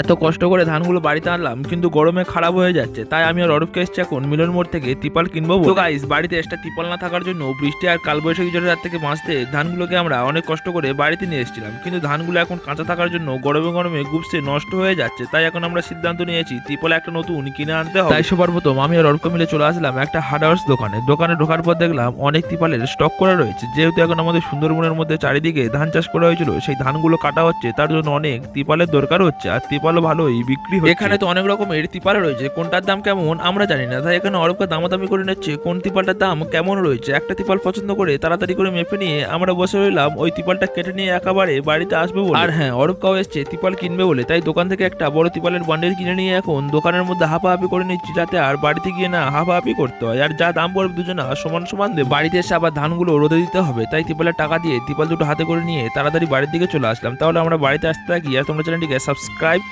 এত কষ্ট করে ধানগুলো বাড়িতে আনলাম, কিন্তু গরমে খারাপ হয়ে যাচ্ছে। তাই আমি আর অরূপকে এসছি এখন মিলন মোড় থেকে তিপাল কিনবো তো গাইস বাড়িতে এক্সট্রা তিপাল না থাকার জন্য বৃষ্টি আর কালবৈশাখী ঝড়ের রাত থেকে বাঁচতে ধানগুলোকে আমরা অনেক কষ্ট করে বাড়িতে নিয়ে এসেছিলাম। কিন্তু ধানগুলো এখন কাঁচা থাকার জন্য গরমে গরমে গুপসে নষ্ট হয়ে যাচ্ছে। তাই এখন আমরা সিদ্ধান্ত নিয়েছি, তিপাল একটা নতুন কিনে আনতে হবে। তাই সবার প্রথম আমি আর অরূপকে মিলে চলে আসলাম একটা হার্ডওয়ার্স দোকানে। দোকানে ঢোকার পর দেখলাম অনেক তিপালের স্টক করা রয়েছে। যেহেতু এখন আমাদের সুন্দরবনের মধ্যে চারিদিকে ধান চাষ করা হয়েছিল, সেই ধানগুলো কাটা হচ্ছে, তার জন্য অনেক তিপালের দরকার হচ্ছে। আর তিপালও ভালোই বিক্রি হচ্ছে। এখানে তো অনেক রকমের তিপাল রয়েছে কোনটার দাম কেমন আমরা জানি না। তাই এখানে অরূপকে দামাদামি করে নিচ্ছে কোন তিপালটার দাম কেমন রয়েছে। একটা তিপাল পছন্দ করে তাড়াতাড়ি করে মেপে নিয়ে আমরা বসে রইলাম ওই তিপালটা কেটে নিয়ে একেবারে বাড়িতে আসবে বলে। আর হ্যাঁ অরূপকাও এসছে তিপাল কিনবে বলে। তাই দোকান থেকে একটা বড় তিপালের বান্ডেল কিনে নিয়ে এখন দোকানের মধ্যে হাঁপাহাপি করে নিচ্ছি যাতে আর বাড়িতে গিয়ে না হাঁপাহাপি করতে হয়। আর যা দাম পড়বে দুজনা সমান সমান দেবে বাড়িতে এসে আবার ধানগুলো রোদে দিতে হবে। তাই তিপালের টাকা দিয়ে তিপাল দুটো হাতে করে নিয়ে তাড়াতাড়ি বাড়ির দিকে চলে আসলাম। তাহলে আমরা বাড়িতে আসতে থাকি। আর তোমরা চ্যানেলটিকে সাবস্ক্রাইব